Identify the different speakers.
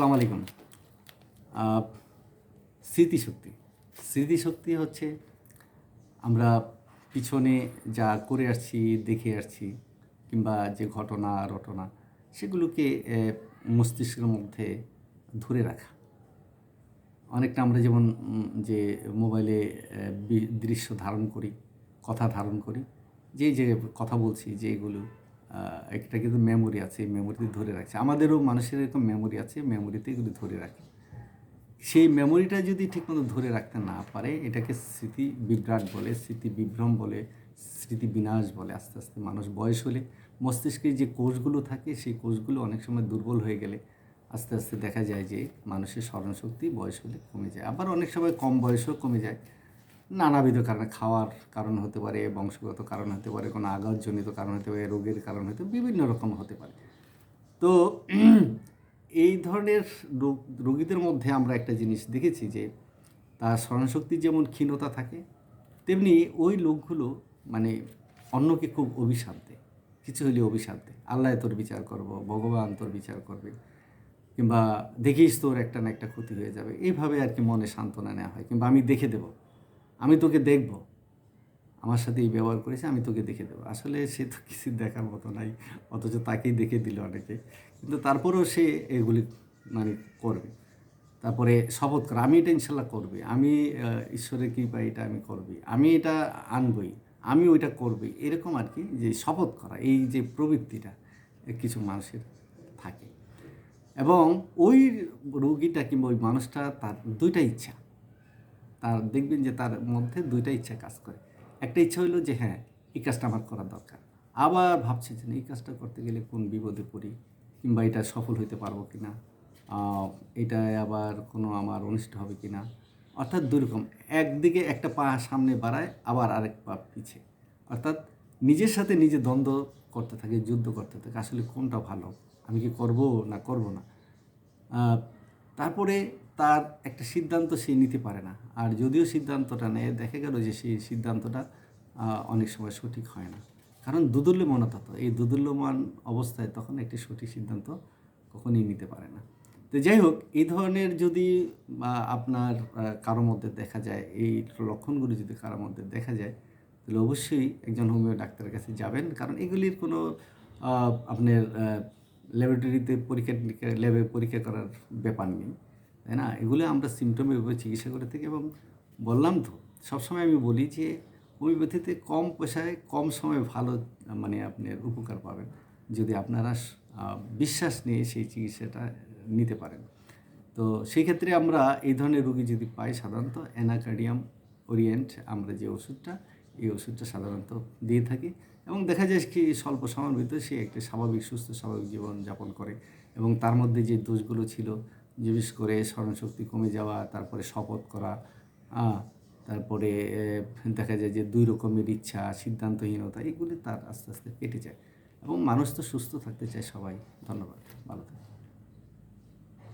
Speaker 1: আসসালামু আলাইকুম। স্মৃতিশক্তি। স্মৃতিশক্তি হচ্ছে আমরা পিছনে যা করে আসছি দেখে আসছি কিংবা যে ঘটনা রটনা সেগুলোকে মস্তিষ্কের মধ্যে ধরে রাখা। অনেকটা আমরা যেমন যে মোবাইলে দৃশ্য ধারণ করি কথা ধারণ করি যে যে কথা বলছি যে এগুলো আহ, একটা কিন্তু মেমোরি আছে মেমোরিতে ধরে রাখছে। আমাদেরও মানুষের এরকম মেমোরি আছে মেমোরিতে এগুলো ধরে রাখে। সেই মেমোরিটা যদি ঠিকমতো ধরে রাখতে না পারে, এটাকে স্মৃতি বিভ্রাট বলে, স্মৃতি বিভ্রম বলে, স্মৃতি বিনাশ বলে আস্তে আস্তে। মানুষ বয়স হলে মস্তিষ্কের যে কোষগুলো থাকে, সেই কোষগুলো অনেক সময় দুর্বল হয়ে গেলে আস্তে আস্তে দেখা যায় যে মানুষের স্মরণশক্তি বয়স হলে কমে যায়। আবার অনেক সময় কম বয়সেও কমে যায়। নানাবিধ কারণে, খাওয়ার কারণ হতে পারে, বংশগত কারণ হতে পারে, কোনো আঘাতজনিত কারণ হতে পারে, রোগের কারণ হতে, বিভিন্ন রকম হতে পারে। তো এই ধরনের রোগ, রোগীদের মধ্যে আমরা একটা জিনিস দেখেছি যে, তার স্মরণশক্তির যেমন ক্ষীণতা থাকে, তেমনি ওই লোকগুলো মানে অন্যকে খুব অভিশাপ দেয়, কিছু হলে অভিশাপ দেয়। আল্লাহ তোর বিচার করব, ভগবান তোর বিচার করবে, কিংবা দেখিস তোর একটা না একটা ক্ষতি হয়ে যাবে। এইভাবে আর কি মনে সান্ত্বনা নেওয়া হয়, কিংবা আমি দেখে দেব। আমি তোকে দেখব। আমার সাথে এই ব্যবহার করেছে, আমি তোকে দেখে দেবো। আসলে সে তো কিছু দেখার মতো নাই, অথচ তাকেই দেখে দিল অনেকে। কিন্তু তারপরেও সে এগুলি মানে করবে। তারপরে শপথ করা, আমি এটা ইনশাল্লাহ করবে আমি ঈশ্বরের কৃপা এটা আমি করবি আমি এটা আনবই, আমি ওইটা করবি এরকম আর কি, যে শপথ করা, এই যে প্রবৃত্তিটা কিছু মানুষের থাকে। এবং ওই রোগীটা কিংবা ওই মানুষটা তার দুইটা ইচ্ছা। তার দেখবেন যে তার মধ্যে দুইটা ইচ্ছা কাজ করে। একটা ইচ্ছা হলো যে হ্যাঁ এই কাজটা আমার করা দরকার। আবার ভাবছে যে এই কাজটা করতে গেলে কোন বিপদে পড়ি কিংবা এটা সফল হইতে পারব কি না এটায় আবার কোনো আমার অনিষ্ট হবে কি না অর্থাৎ দুরকম একদিকে একটা পা সামনে বাড়ায়, আবার আরেক পা পিছে। অর্থাৎ নিজের সাথে নিজে দ্বন্দ্ব করতে থাকে, যুদ্ধ করতে থাকে, আসলে কোনটা ভালো, আমি কি করব না করব না? তারপরে তার একটা সিদ্ধান্ত সে নিতে পারে না। আর যদিও সিদ্ধান্তটা নেয়, দেখা গেল যে সেই সিদ্ধান্তটা অনেক সময় সঠিক হয় না। কারণ দুদুল্যমান তত এই দুদুল্যমান অবস্থায় তখন একটি সঠিক সিদ্ধান্ত কখনই নিতে পারে না। তো যাই হোক, এই ধরনের যদি আপনার কারোর মধ্যে দেখা যায়, এই লক্ষণগুলি যদি কারোর মধ্যে দেখা যায়, তাহলে অবশ্যই একজন হোমিও ডাক্তারের কাছে যাবেন। কারণ এগুলির কোনো আপনার ল্যাবরেটরিতে পরীক্ষা, ল্যাবে পরীক্ষা করার ব্যাপার নেই। তাই না? এগুলো আমরা সিমটমের উপরে চিকিৎসা করে থাকি এবং বললাম তো, সবসময় আমি বলি যে হোমিওপ্যাথিতে কম পয়সায় কম সময়ে ভালো মানে আপনার উপকার পাবেন যদি আপনারা বিশ্বাস নিয়ে সেই চিকিৎসাটা নিতে পারেন। তো সেই ক্ষেত্রে আমরা এই ধরনের রুগী যদি পাই সাধারণত অ্যানাকার্ডিয়াম ওরিয়েন্ট, আমরা যে ওষুধটা, এই ওষুধটা সাধারণত দিয়ে থাকি এবং দেখা যায় কি স্বল্প সময়ের ভিতরে সে একটা স্বাভাবিক, সুস্থ স্বাভাবিক জীবন যাপন করে এবং তার মধ্যে যে দোষগুলো ছিল বিশেষ করে স্মরণশক্তি কমে যাওয়া, তারপরে শপথ করা তারপরে দেখা যায় যে দুই রকমের ইচ্ছা, সিদ্ধান্তহীনতা, এগুলি তার আস্তে আস্তে কেটে যায়। এবং মানুষ তো সুস্থ থাকতে চায় সবাই। ধন্যবাদ। ভালো থাকবেন।